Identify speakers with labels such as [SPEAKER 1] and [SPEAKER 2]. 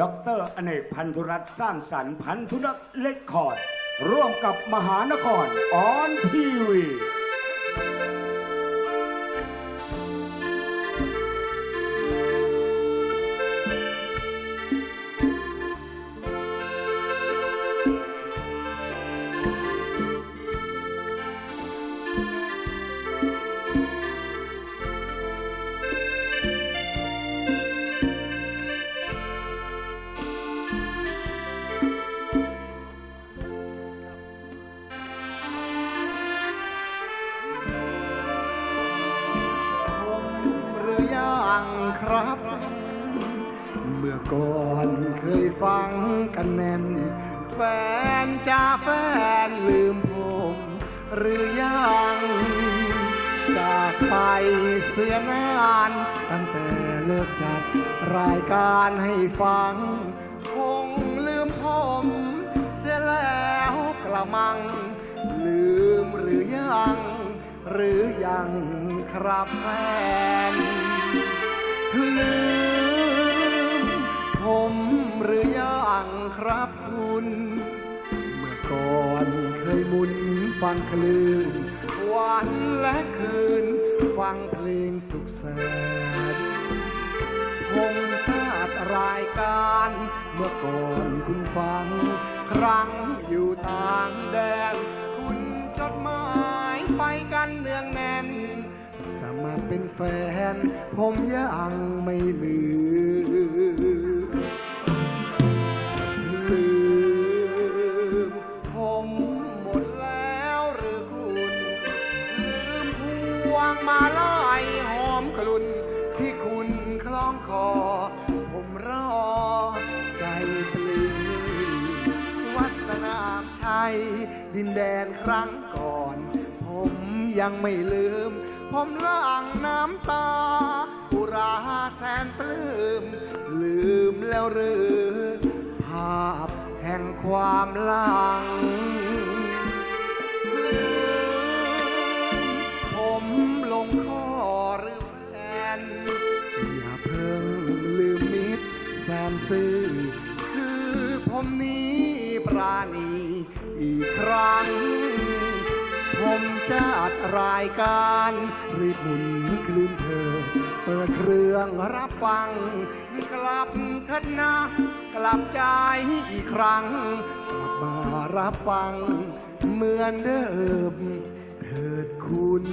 [SPEAKER 1] ดรอเนกพันธุรัตน์สร้างสรรค์พันธุรัตน์เลคคอร์ด ร่วมกับมหานครออนทีวี
[SPEAKER 2] รับ เมื่อก่อนเคยฟังกันแน่น แฟนจ้าแฟนลืมผม หรือยังจากไปเสียนานตั้งแต่เลิกจัดรายการให้ฟัง คงลืมผม เสียแล้วกระมัง ลืมหรือยัง หรือยังครับแฟน ลืมผมหรือยังครับคุณ เมื่อก่อนเคยมุนฟังคลื่นวันและคืน ฟังเพลงสุขแสนพงชาติรายการ เมื่อก่อนคุณฟัง ครั้งอยู่ต่างแดน คุณจดหมายไปกันเนืองแน่น สมัครเป็นแฟน ผมยังไม่ลืมลืมผมหมดแล้วหรือคุณ ลืมพวงมาลัยหอมกลุ่นที่คุณคล้องคอ ผมรอใจปลื้มวัดสนามชัยดินแดนครั้งก่อน ผมยังไม่ลืม ผมล่างน้ำตาอุราแสนปลื้ม ลืมแล้วหรือ ภาพแห่งความหลังลืมผมลงคอหรือแฟนอย่าเพิ่งลืมมิตรแสนซื่อคือผมนี้ปราณีอีกครั้ง ผมจะอัดรายการ รีบหมุนคลื่นเธอ เปิดเครื่องรับฟัง กลับเถิดนะ กลับใจอีกครั้ง กลับมารับฟัง เหมือนเดิมเถิดคุณ